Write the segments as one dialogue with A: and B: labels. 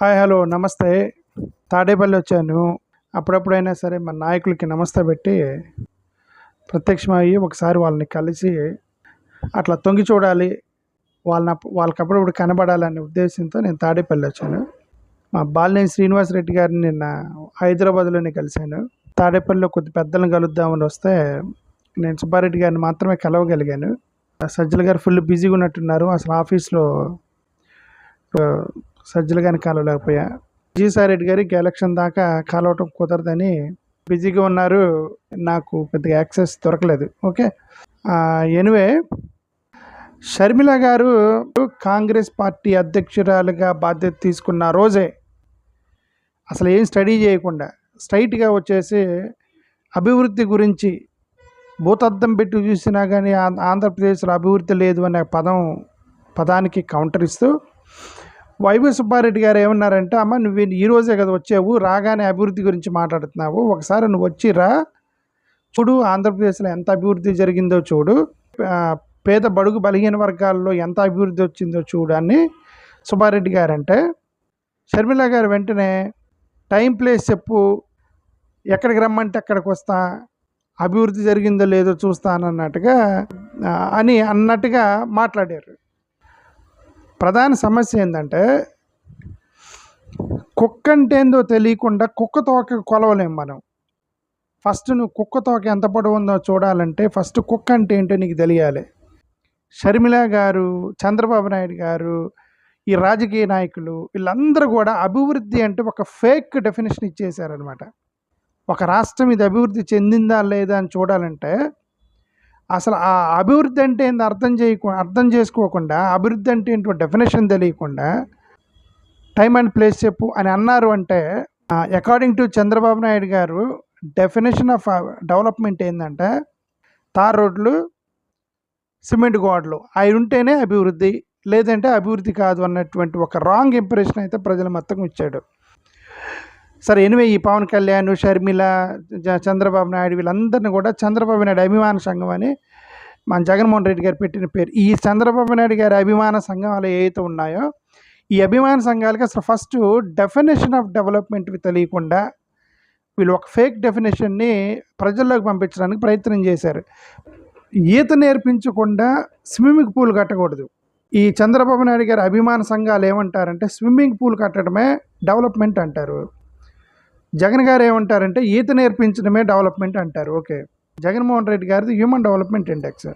A: Hi hello నమస్తే. తాడేపల్లి వచ్చాను. అప్పుడప్పుడైనా సరే మన నాయకులకి నమస్తే పెట్టి ప్రత్యక్షమయ్యి ఒకసారి వాళ్ళని కలిసి అట్లా తొంగి చూడాలి. వాళ్ళని వాళ్ళకి అప్పుడప్పుడు కనబడాలనే ఉద్దేశంతో నేను తాడేపల్లి వచ్చాను. మా బాలినేని శ్రీనివాసరెడ్డి గారిని నిన్న హైదరాబాద్లోనే కలిశాను. తాడేపల్లిలో కొద్ది పెద్దలను కలుద్దామని వస్తే నేను సుబ్బారెడ్డి గారిని మాత్రమే కలవగలిగాను. సజ్జల గారు ఫుల్ బిజీగా ఉన్నట్టున్నారు. అసలు ఆఫీస్లో సజ్జలు కానీ కాలవలేకపోయా. విజయసాయి రెడ్డి గారికి ఎలక్షన్ దాకా కాలవటం కుదరదని బిజీగా ఉన్నారు. నాకు పెద్దగా యాక్సెస్ దొరకలేదు. ఓకే? ఎనివే షర్మిల గారు కాంగ్రెస్ పార్టీ అధ్యక్షురాలుగా బాధ్యత తీసుకున్న రోజే అసలు ఏం స్టడీ చేయకుండా స్ట్రైట్గా వచ్చేసి అభివృద్ధి గురించి భూతద్దం పెట్టి చూసినా కానీ ఆంధ్రప్రదేశ్లో అభివృద్ధి లేదు అనే పదం పదానికి కౌంటర్ ఇస్తూ వైవి సుబ్బారెడ్డి గారు ఏమన్నారంటే అమ్మ నువ్వు ఈరోజే కదా వచ్చావు రాగానే అభివృద్ధి గురించి మాట్లాడుతున్నావు ఒకసారి నువ్వు వచ్చిరా చూడు ఆంధ్రప్రదేశ్లో ఎంత అభివృద్ధి జరిగిందో చూడు పేద బడుగు బలహీన వర్గాల్లో ఎంత అభివృద్ధి వచ్చిందో చూడు అని సుబ్బారెడ్డి గారు అంటే షర్మిల గారు వెంటనే టైం ప్లేస్ చెప్పు ఎక్కడికి రమ్మంటే అక్కడికి వస్తా అభివృద్ధి జరిగిందో లేదో చూస్తానన్నట్టుగా అని అన్నట్టుగా మాట్లాడారు. ప్రధాన సమస్య ఏంటంటే కుక్క అంటే ఏందో తెలియకుండా కుక్క తోక కొలవలేం మనం. ఫస్ట్ నువ్వు కుక్క తోక ఎంత పొడవు ఉందో చూడాలంటే ఫస్ట్ కుక్క అంటే ఏంటో నీకు తెలియాలి. షర్మిల గారు చంద్రబాబు నాయుడు గారు ఈ రాజకీయ నాయకులు వీళ్ళందరూ కూడా అభివృద్ధి అంటే ఒక ఫేక్ డెఫినేషన్ ఇచ్చేశారనమాట ఒక రాష్ట్రం ఇది అభివృద్ధి చెందిందా లేదా అని చూడాలంటే అసలు ఆ అభివృద్ధి అంటే ఏంది అర్థం చేయకు అర్థం చేసుకోకుండా అభివృద్ధి అంటే ఏంటో డెఫినేషన్ తెలియకుండా టైం అండ్ ప్లేస్ చెప్పు అని అన్నారు అంటే అకార్డింగ్ టు చంద్రబాబు నాయుడు గారు డెఫినేషన్ ఆఫ్ డెవలప్మెంట్ ఏంటంటే తార్ రోడ్లు సిమెంట్ గోడలు అవి ఉంటేనే అభివృద్ధి లేదంటే అభివృద్ధి కాదు అన్నటువంటి ఒక రాంగ్ ఇంప్రెషన్ అయితే ప్రజల మొత్తం ఇచ్చాడు. సరే ఎనివే ఈ పవన్ కళ్యాణ్ షర్మిల చంద్రబాబు నాయుడు వీళ్ళందరినీ కూడా చంద్రబాబు నాయుడు అభిమాన సంఘం అని మన జగన్మోహన్ రెడ్డి గారు పెట్టిన పేరు. ఈ చంద్రబాబు నాయుడు గారి అభిమాన సంఘాలు ఏవైతే ఉన్నాయో ఈ అభిమాన సంఘాలకి అసలు ఫస్ట్ డెఫినేషన్ ఆఫ్ డెవలప్మెంట్ తెలియకుండా వీళ్ళు ఒక ఫేక్ డెఫినేషన్ని ప్రజల్లోకి పంపించడానికి ప్రయత్నం చేశారు. ఈత నేర్పించకుండా స్విమ్మింగ్ పూల్ కట్టకూడదు. ఈ చంద్రబాబు నాయుడు గారి అభిమాన సంఘాలు ఏమంటారంటే స్విమ్మింగ్ పూల్ కట్టడమే డెవలప్మెంట్ అంటారు. జగన్ గారు ఏమంటారంటే ఈత నేర్పించడమే డెవలప్మెంట్ అంటారు. ఓకే. జగన్మోహన్ రెడ్డి గారిది human development index.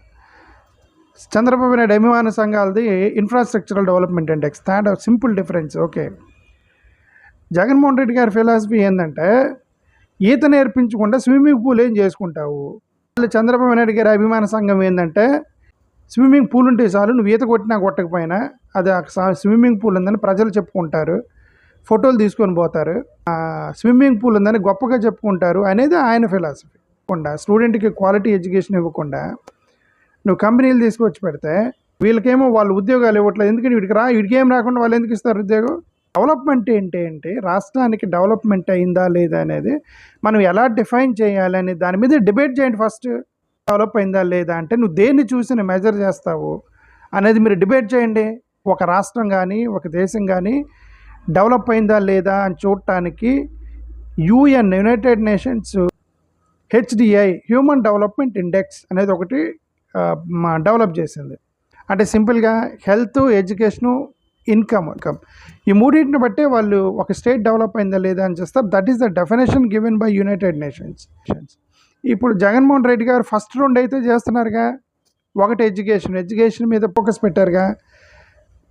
A: Chandrababu Naidu అభిమాన సంఘాలది ఇన్ఫ్రాస్ట్రక్చరల్ డెవలప్మెంట్ ఇండెక్స్. తేడా simple difference. Okay. Jaganmohan Reddy గారి ఫిలాసఫీ ఏంటంటే ఈత నేర్పించకుండా స్విమ్మింగ్ పూల్ ఏం చేసుకుంటావు? వాళ్ళు చంద్రబాబు నాయుడు గారి అభిమాన సంఘం ఏంటంటే స్విమ్మింగ్ పూల్ ఉంటే చాలు నువ్వు ఈత కొట్టినా కొట్టకపోయినా అది ఆ స్విమ్మింగ్ పూల్ ఉందని ప్రజలు చెప్పుకుంటారు. ఫోటోలు తీసుకొని పోతారు. స్విమ్మింగ్ పూల్ ఉందని గొప్పగా చెప్పుకుంటారు అనేది ఆయన ఫిలాసఫీ. కాకుండా స్టూడెంట్కి క్వాలిటీ ఎడ్యుకేషన్ ఇవ్వకుండా నువ్వు కంపెనీలు తీసుకొచ్చి పెడితే వీళ్ళకేమో వాళ్ళు ఉద్యోగాలు ఇవ్వట్లేదు. ఎందుకంటే వీడికి రా వీడికి ఏం రాకుండా వాళ్ళు ఎందుకు ఇస్తారు ఉద్యోగం? డెవలప్మెంట్ ఏంటి అంటే రాష్ట్రానికి డెవలప్మెంట్ అయిందా లేదా అనేది మనం ఎలా డిఫైన్ చేయాలి అనేది దాని మీద డిబేట్ చేయండి ఫస్ట్. డెవలప్ అయిందా లేదా అంటే నువ్వు దేన్ని చూసి మెజర్ చేస్తావు అనేది మీరు డిబేట్ చేయండి. ఒక రాష్ట్రం కానీ ఒక దేశం కానీ డెవలప్ అయిందా లేదా అని చూడటానికి UN United Nations HDI human development index అనేది ఒకటి డెవలప్ చేసింది. అంటే సింపుల్గా హెల్త్ ఎడ్యుకేషను ఇన్కమ్ ఇన్కమ్. ఈ మూడింటిని బట్టే వాళ్ళు ఒక స్టేట్ డెవలప్ అయిందా లేదా అని చేస్తారు. That is the definition given by United Nations. ఇప్పుడు జగన్మోహన్ రెడ్డి గారు ఫస్ట్ రెండు అయితే చేస్తున్నారుగా. ఒకటి ఎడ్యుకేషన్ ఎడ్యుకేషన్ మీద ఫోకస్ పెట్టారుగా.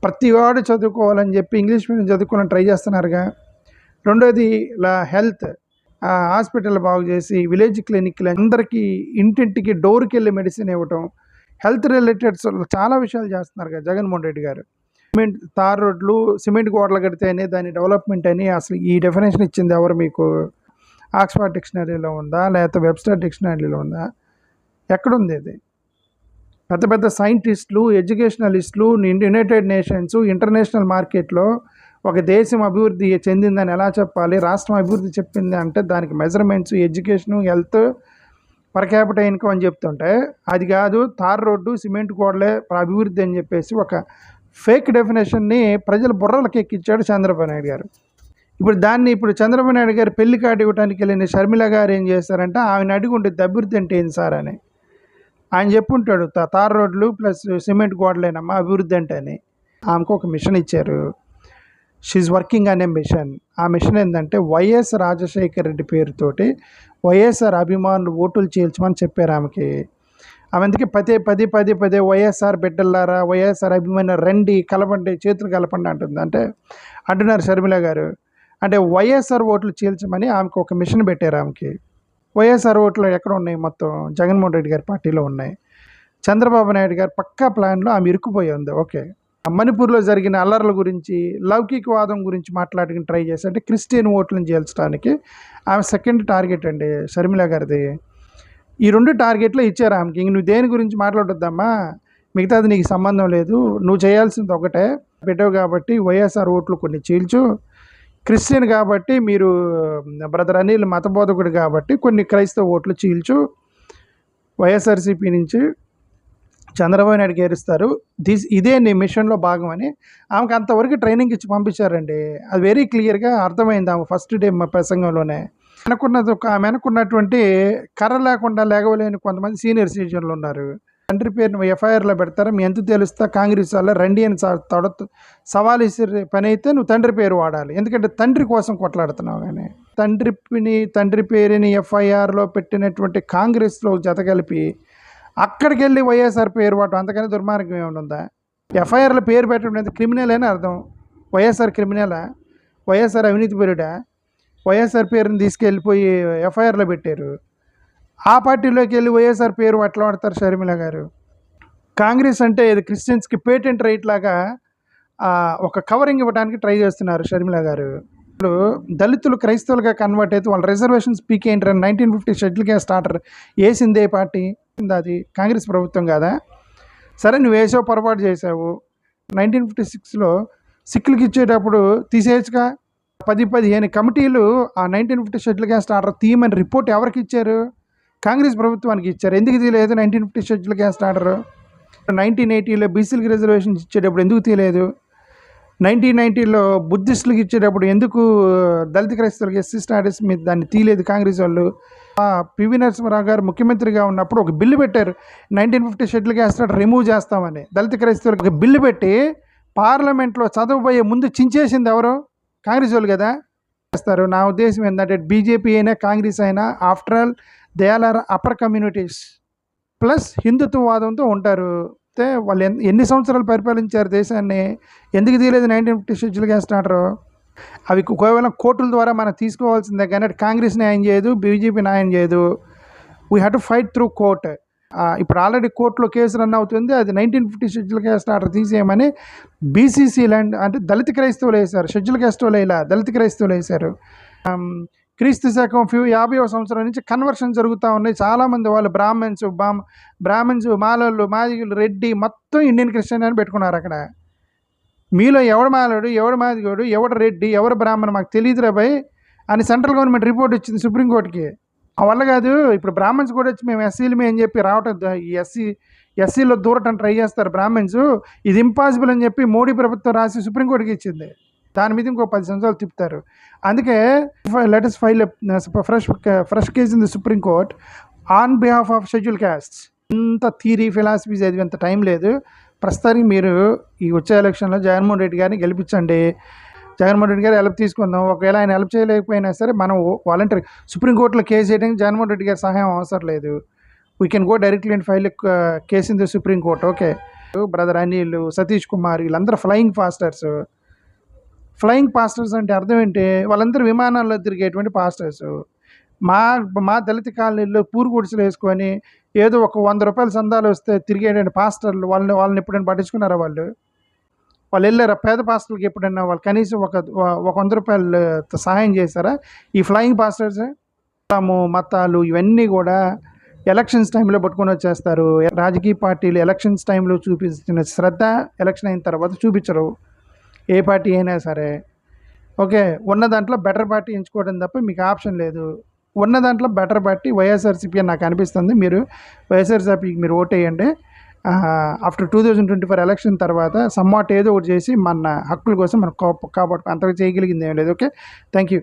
A: ప్రతి వాడు చదువుకోవాలని చెప్పి ఇంగ్లీష్ మీడియం చదువుకోవాలని ట్రై చేస్తున్నారుగా. రెండోది ఇలా హెల్త్. హాస్పిటల్ బాగు చేసి విలేజ్ క్లినిక్లు అందరికీ ఇంటింటికి డోర్కి వెళ్ళి మెడిసిన్ ఇవ్వటం. హెల్త్ రిలేటెడ్ చాలా విషయాలు చేస్తున్నారు కదా జగన్మోహన్ రెడ్డి గారు. సిమెంట్ తార్ రోడ్లు సిమెంట్ గోడలు కడితేనే దాని డెవలప్మెంట్ అని అసలు ఈ డెఫినేషన్ ఇచ్చింది ఎవరు మీకు? ఆక్స్ఫర్డ్ డిక్షనరీలో ఉందా? లేకపోతే వెబ్స్టర్ డిక్షనరీలో ఉందా? ఎక్కడుంది ఇది పెద్ద పెద్ద సైంటిస్టులు ఎడ్యుకేషనలిస్టులు యునైటెడ్ నేషన్స్ ఇంటర్నేషనల్ మార్కెట్లో ఒక దేశం అభివృద్ధి చెందిందని ఎలా చెప్పాలి? రాష్ట్రం అభివృద్ధి చెప్పింది అంటే దానికి measurements education health per capital income అని చెప్తుంటే అది కాదు తార్ రోడ్డు సిమెంట్ గోడలే అభివృద్ధి అని చెప్పేసి ఒక ఫేక్ డెఫినేషన్ని ప్రజల బుర్రలకి ఎక్కించాడు చంద్రబాబు నాయుడు గారు. ఇప్పుడు దాన్ని ఇప్పుడు చంద్రబాబు నాయుడు గారు పెళ్ళి కార్డు ఇవ్వడానికి వెళ్ళిన షర్మిల గారు ఏం చేస్తారంటే ఆమెను అడిగి ఉంటుంది అభివృద్ధి అంటే ఏంటి సార్ అని. ఆయన చెప్పుంటాడు "తా- తార్ రోడ్లు ప్లస్ సిమెంట్ గోడలేనమ్మా అభివృద్ధి అంటే అని ఆమెకు ఒక మిషన్ ఇచ్చారు. షీఈ్ వర్కింగ్ అనే మిషన్ ఆ మిషన్ ఏంటంటే వైఎస్ రాజశేఖర రెడ్డి పేరుతోటి వైఎస్ఆర్ అభిమానులు ఓటులు చేల్చమని చెప్పారు ఆమెకి. ఆమె అందుకే పదే పదే పదే పదే వైఎస్ఆర్ బిడ్డల్లారా వైఎస్ఆర్ అభిమానులు రండి కలపండి చేతులు కలపండి అంటుంది. అంటే అంటున్నారు షర్మిల గారు. అంటే వైఎస్ఆర్ ఓట్లు చీల్చమని ఆమెకు ఒక మిషన్ పెట్టారు ఆమెకి. వైఎస్ఆర్ ఓట్లు ఎక్కడ ఉన్నాయి మొత్తం? జగన్మోహన్ రెడ్డి గారి పార్టీలో ఉన్నాయి. చంద్రబాబు నాయుడు గారు పక్కా ప్లాన్లో ఆమె ఇరుక్కుపోయి ఉంది. ఓకే. మణిపూర్లో జరిగిన అల్లర్ల గురించి లౌకికవాదం గురించి మాట్లాడడానికి ట్రై చేసి అంటే క్రిస్టియన్ ఓట్లను చేల్చడానికి ఆమె సెకండ్ టార్గెట్ అండి షర్మిల గారిది. ఈ రెండు టార్గెట్లు ఇచ్చారు ఆమెకి. ఇంక నువ్వు దేని గురించి మాట్లాడొద్దమ్మా? మిగతాది నీకు సంబంధం లేదు. నువ్వు చేయాల్సింది ఒకటే. పెట్టావు కాబట్టి వైఎస్ఆర్ ఓట్లు కొన్ని చీల్చు. క్రిస్టియన్ కాబట్టి మీరు బ్రదర్ అనిల్ మతబోధకుడు కాబట్టి కొన్ని క్రైస్తవ ఓట్లు చీల్చు వైఎస్ఆర్సీపీ నుంచి చంద్రబాబు నాయుడు గేరుస్తారు దిస్ ఇదే నీ మిషన్లో భాగమని ఆమెకు అంతవరకు ట్రైనింగ్ ఇచ్చి పంపించారండి. అది వెరీ క్లియర్గా అర్థమైంది ఆమె ఫస్ట్ డే మా ప్రసంగంలోనే. అనుకున్నది ఒక ఆమె అనుకున్నటువంటి కర్ర లేకుండా లేగవలేని కొంతమంది సీనియర్ సిటిజన్లు ఉన్నారు. తండ్రి పేరును ఎఫ్ఐఆర్లో పెడతారా? మీ ఎంత తెలుస్తా? కాంగ్రెస్ వాళ్ళ రండి అని స- సవాల్ ఇసే పని అయితే నువ్వు తండ్రి పేరు వాడాలి. ఎందుకంటే తండ్రి కోసం కొట్లాడుతున్నావు కానీ. తండ్రిని తండ్రి పేరుని ఎఫ్ఐఆర్లో పెట్టినటువంటి కాంగ్రెస్లో జత కలిపి అక్కడికి వెళ్ళి వైఎస్ఆర్ పేరు వాడటం అంతకని దుర్మార్గం ఏమైనా ఉందా? ఎఫ్ఐఆర్లో పేరు పెట్టడం అనేది క్రిమినల్ అని అర్థం. వైఎస్ఆర్ క్రిమినలా? వైఎస్ఆర్ అవినీతి పేరుడా? వైఎస్ఆర్ పేరుని తీసుకెళ్ళిపోయి ఎఫ్ఐఆర్లో పెట్టారు. ఆ పార్టీలోకి వెళ్ళి వైఎస్ఆర్ పేరు అట్లా వాడతారు షర్మిల గారు? కాంగ్రెస్ అంటే ఇది క్రిస్టియన్స్కి పేటెంట్ రైట్ లాగా ఒక కవరింగ్ ఇవ్వడానికి ట్రై చేస్తున్నారు షర్మిల గారు. ఇప్పుడు దళితులు క్రైస్తవులుగా కన్వర్ట్ అయితే వాళ్ళ రిజర్వేషన్స్ పీక్ ఏంటని నైన్టీన్ ఫిఫ్టీ షెడ్యూల్ క్యాస్ట్ స్టార్టర్ వేసిందే పార్టీ. అది కాంగ్రెస్ ప్రభుత్వం కాదా? సరే నువ్వు వేసావు పొరపాటు చేసావు నైన్టీన్ ఫిఫ్టీ సిక్స్లో సిక్కులకి ఇచ్చేటప్పుడు తీసేయచ్చుగా? పది పదిహేను కమిటీలు ఆ nineteen fifty schedule caste order తీయమని రిపోర్ట్ ఎవరికి ఇచ్చారు? కాంగ్రెస్ ప్రభుత్వానికి ఇచ్చారు. ఎందుకు తీయలేదు? Nineteen fifty schedule caste order nineteen ఎయిటీలో బీసీలకి రిజర్వేషన్ ఇచ్చేటప్పుడు ఎందుకు తీయలేదు? నైన్టీన్ నైన్టీలో బుద్ధిస్టులకు ఇచ్చేటప్పుడు ఎందుకు దళిత క్రైస్తవులకు ఎస్సీ స్టాటస్ మీద దాన్ని తీయలేదు కాంగ్రెస్ వాళ్ళు? పివి నరసింహరావు గారు ముఖ్యమంత్రిగా ఉన్నప్పుడు ఒక బిల్లు పెట్టారు. Nineteen fifty schedule caste remove చేస్తామని. దళిత క్రైస్తవులకు ఒక బిల్లు పెట్టి పార్లమెంట్లో చదవబోయే ముందు చించేసింది ఎవరు? కాంగ్రెస్ వాళ్ళు కదా? చేస్తారు. నా ఉద్దేశం ఏంటంటే బీజేపీ అయినా కాంగ్రెస్ అయినా after all they are upper communities plus హిందుత్వవాదంతో ఉంటారు. అయితే వాళ్ళు ఎన్- ఎన్ని సంవత్సరాలు పరిపాలించారు దేశాన్ని? ఎందుకు తీయలేదు nineteen fifty schedule caste order అవి కేవలం కోర్టుల ద్వారా మనం తీసుకోవాల్సిందే కానీ అటు కాంగ్రెస్ న్యాయం చేయదు బీజేపీ న్యాయం చేయదు. We have to fight through court ఇప్పుడు ఆల్రెడీ కోర్టులో కేసు రన్ అవుతుంది. అది nineteen fifty schedule caste order తీసేయమని బీసీసీ ల్యాండ్ అంటే దళిత క్రైస్తవులు వేశారు. షెడ్యూల్ క్యాస్ట్ వాళ్ళు ఇలా దళిత క్రైస్తవులు వేశారు. క్రీస్తు శకం ఫ్యూ యాభైవ సంవత్సరం నుంచి కన్వర్షన్ జరుగుతూ ఉన్నాయి. చాలామంది వాళ్ళు బ్రాహ్మణ్స్ బామ్ బ్రాహ్మణ్స్ మాలలు మాదిగులు రెడ్డి మొత్తం ఇండియన్ క్రిస్టియన్ అని పెట్టుకున్నారు అక్కడ. మీలో ఎవడు మాలోడు ఎవడు మాదిగోడు ఎవడు రెడ్డి ఎవరు బ్రాహ్మణ మాకు తెలియదురా భయ్ అని సెంట్రల్ గవర్నమెంట్ రిపోర్ట్ ఇచ్చింది సుప్రీంకోర్టుకి వల్ల కాదు ఇప్పుడు బ్రాహ్మణ్స్ కూడా వచ్చి మేము ఎస్సీలమే అని చెప్పి రావటం ఈ ఎస్సీ ఎస్సీలో దూరటం ట్రై చేస్తారు బ్రాహ్మణ్స్. ఇది ఇంపాసిబుల్ అని చెప్పి మోడీ ప్రభుత్వం రాసి సుప్రీంకోర్టుకి ఇచ్చింది. దాని మీద ఇంకో పది సంవత్సరాలు తిప్పుతారు. అందుకే latest file fresh fresh case in the supreme court on behalf of schedule caste ఇంత థీరీ ఫిలాసఫీ చదివేంత టైం లేదు. ప్రస్తుతానికి మీరు ఈ వచ్చే ఎలక్షన్లో జగన్మోహన్ రెడ్డి గారిని గెలిపించండి. జగన్మోహన్ రెడ్డి గారు హెల్ప్ తీసుకుందాం. ఒకవేళ ఆయన హెల్ప్ చేయలేకపోయినా సరే మనం వాలంటరీ సుప్రీంకోర్టులో కేసు చేయడానికి జగన్మోహన్ రెడ్డి గారి సహాయం అవసరం లేదు. We can go directly and file case in the supreme court okay brother Anil Satish Kumar వీళ్ళందరూ ఫ్లయింగ్ ఫాస్టర్స్ ఫ్లయింగ్ పాస్టర్స్ అంటే అర్థం ఏంటి? వాళ్ళందరూ విమానాల్లో తిరిగేటువంటి పాస్టర్స్. మా మా దళిత కాలనీలో పూరు గుడిసెలు వేసుకొని ఏదో ఒక వంద రూపాయల సందాలు వస్తే తిరిగేటువంటి పాస్టర్లు వాళ్ళని వాళ్ళని ఎప్పుడైనా పట్టించుకున్నారా వాళ్ళు? వాళ్ళు వెళ్ళారా? పేద పాస్టర్లకి ఎప్పుడైనా వాళ్ళు కనీసం ఒక ఒక వంద రూపాయలు సహాయం చేశారా? ఈ ఫ్లయింగ్ పాస్టర్స్ మతము మతాలు ఇవన్నీ కూడా ఎలక్షన్స్ టైంలో పట్టుకొని వచ్చేస్తారు. రాజకీయ పార్టీలు ఎలక్షన్స్ టైంలో చూపించిన శ్రద్ధ ఎలక్షన్ అయిన తర్వాత చూపించరు. ఏ పార్టీ అయినా సరే. ఓకే ఉన్న దాంట్లో బెటర్ పార్టీ ఎంచుకోవడం తప్ప మీకు ఆప్షన్ లేదు. ఉన్న దాంట్లో బెటర్ పార్టీ వైఎస్ఆర్సీపీ అని నాకు అనిపిస్తుంది. మీరు వైఎస్ఆర్సీపీకి మీరు ఓటేయండి after two thousand twenty four election తర్వాత సమ్మాట్ ఏదో ఒకటి చేసి మన హక్కుల కోసం మనం కాపాడు అంతగా చేయగలిగింది ఏం లేదు. Okay thank you.